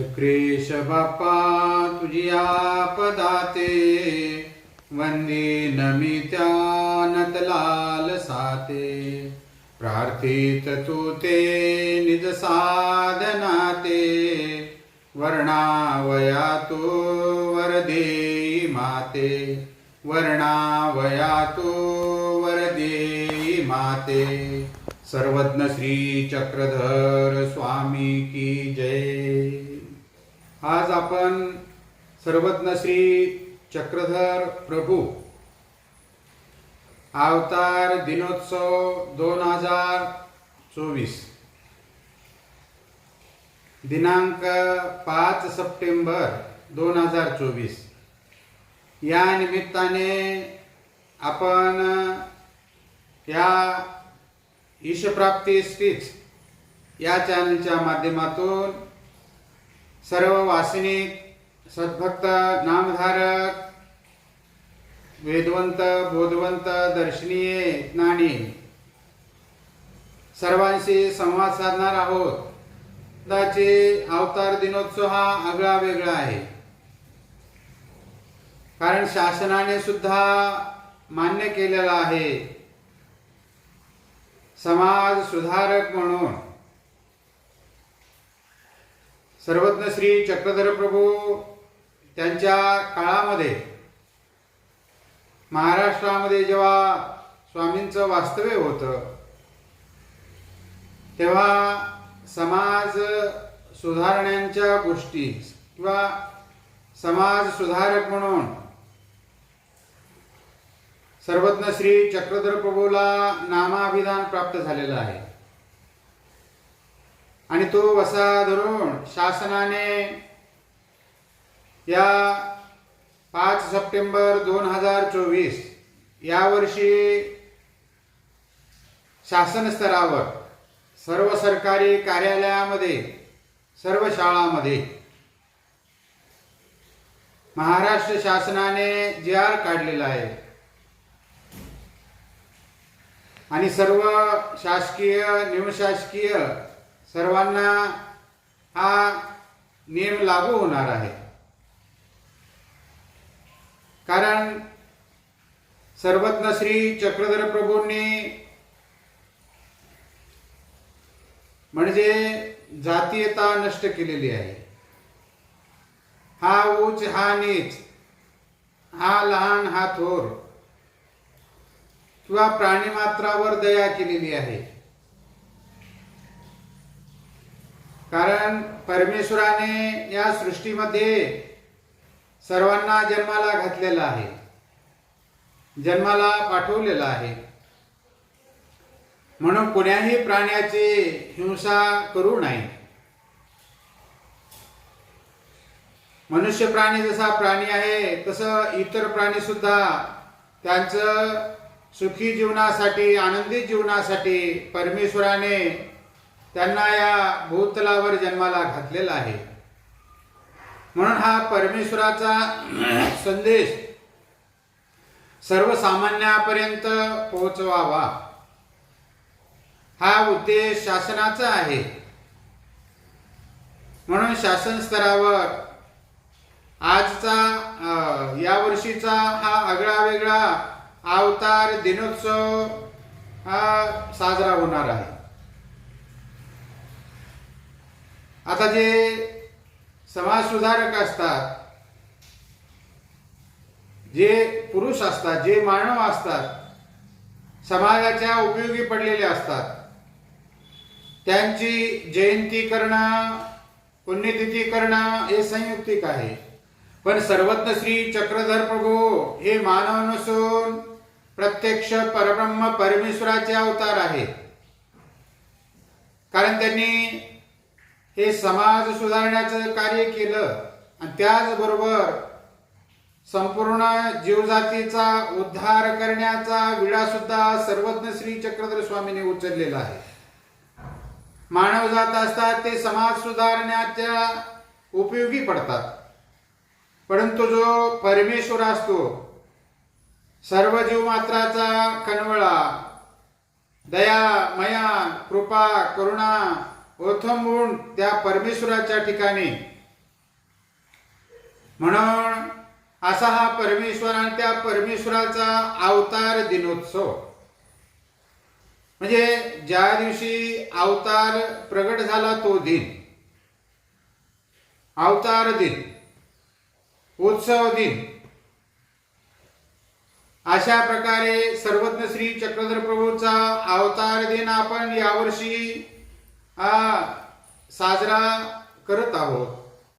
चक्रेश बाप्पा तुझी आपदाते वंदे नमित्या नतलाल साते प्रार्थित तू ते निज साधनाते वर्णावया तो वरदे माते वर्णावया तो वरदे माते सर्वज्ञ श्री चक्रधर स्वामी की जय। आज आपण सर्वज्ञ श्री चक्रधर प्रभू अवतार दिनोत्सव दोन हजार चोवीस. दिनांक पाच सप्टेंबर दोन हजार चोवीस. या निमित्ताने आपण या ईशप्राप्ती स्पीच या चॅनलच्या माध्यमातून सर्व वासिनिक सद्भक्त नामधारक वेदवंत बोधवंत दर्शनीय ज्ञानी सर्वांशी संवाद साधणार आहोत. दाचे अवतार दिनोत्सव हा आगळा वेगळा आहे. कारण शासनाने सुद्धा मान्य केलेला आहे. समाज सुधारक म्हणून सर्वज्ञ श्री चक्रधर प्रभू त्यांच्या काळामध्ये महाराष्ट्रामध्ये जेव्हा स्वामींचं वास्तव्य होतं तेव्हा समाज सुधारण्यांच्या गोष्टी किंवा समाज सुधारक म्हणून सर्वज्ञ श्री चक्रधर प्रभूला नामाभिधान प्राप्त झालेलं आहे. आणि तो वसा धरून शासनाने या पाच सप्टेंबर दोन हजार चोवीस या वर्षी शासन स्तरावर सर्व सरकारी कार्यालयामध्ये सर्व शाळामध्ये महाराष्ट्र शासनाने जे आर काढलेला आहे. आणि सर्व शासकीय निमशासकीय सर्वांना हा नियम लागू होणार आहे. कारण सर्वज्ञ श्री चक्रधर प्रभूंनी म्हणजे जातीयता नष्ट केलेली आहे. हा उच हा नीच हा लहान हा थोर किंवा प्राणीमात्रावर दया केलेली आहे. कारण परमेश्वराने या सृष्टीमध्ये सर्वांना जन्माला घातलेला आहे. जन्माला पाठवलेला आहे. म्हणून कोण्याही प्राण्याची हिंसा करू नये. मनुष्य प्राणी जसा प्राणी आहे तसं इतर प्राणी सुद्धा त्यांचं सुखी जीवनासाठी आनंदी जीवनासाठी परमेश्वराने त्यांना या भूतलावर जन्माला घातलेला आहे. म्हणून हा परमेश्वराचा संदेश सर्वसामान्यापर्यंत पोहोचवावा. हा उद्देश शासनाचा आहे. म्हणून शासन स्तरावर आजचा या वर्षीचा हा आगळा वेगळा अवतार दिनोत्सव हा साजरा होणार आहे. आता जे समाज सुधारक असतात जे पुरुष असतात जे मानव असतात समाजाच्या उपयोगी पडलेले असतात त्यांची जयंती करणं पुण्यतिथी करणं हे संयुक्तिक आहे. पण सर्वज्ञ श्री चक्रधर प्रभू हे मानव नसून प्रत्यक्ष परब्रह्म परमेश्वराचे अवतार आहेत. कारण त्यांनी हे समाज सुधारण्याचं कार्य केलं आणि त्याचबरोबर संपूर्ण जीवजातीचा उद्धार करण्याचा विडा सुद्धा सर्वज्ञ श्री चक्रधर स्वामीने उचललेला आहे. मानव जात असतात ते समाज सुधारण्याच्या उपयोगी पडतात. परंतु जो परमेश्वर असतो सर्व जीवमात्राचा कनवळा दया मया कृपा करुणा ओथंबून त्या परमेश्वराच्या ठिकाणी. म्हणून असा हा परमेश्वर आणि त्या परमेश्वराचा अवतार दिनोत्सव. म्हणजे ज्या दिवशी अवतार प्रगट झाला तो दिन. अवतार दिन. उत्सव दिन. अशा प्रकारे सर्वज्ञ श्री चक्रधर प्रभूचा अवतार दिन आपण यावर्षी हा साजरा करत आहोत.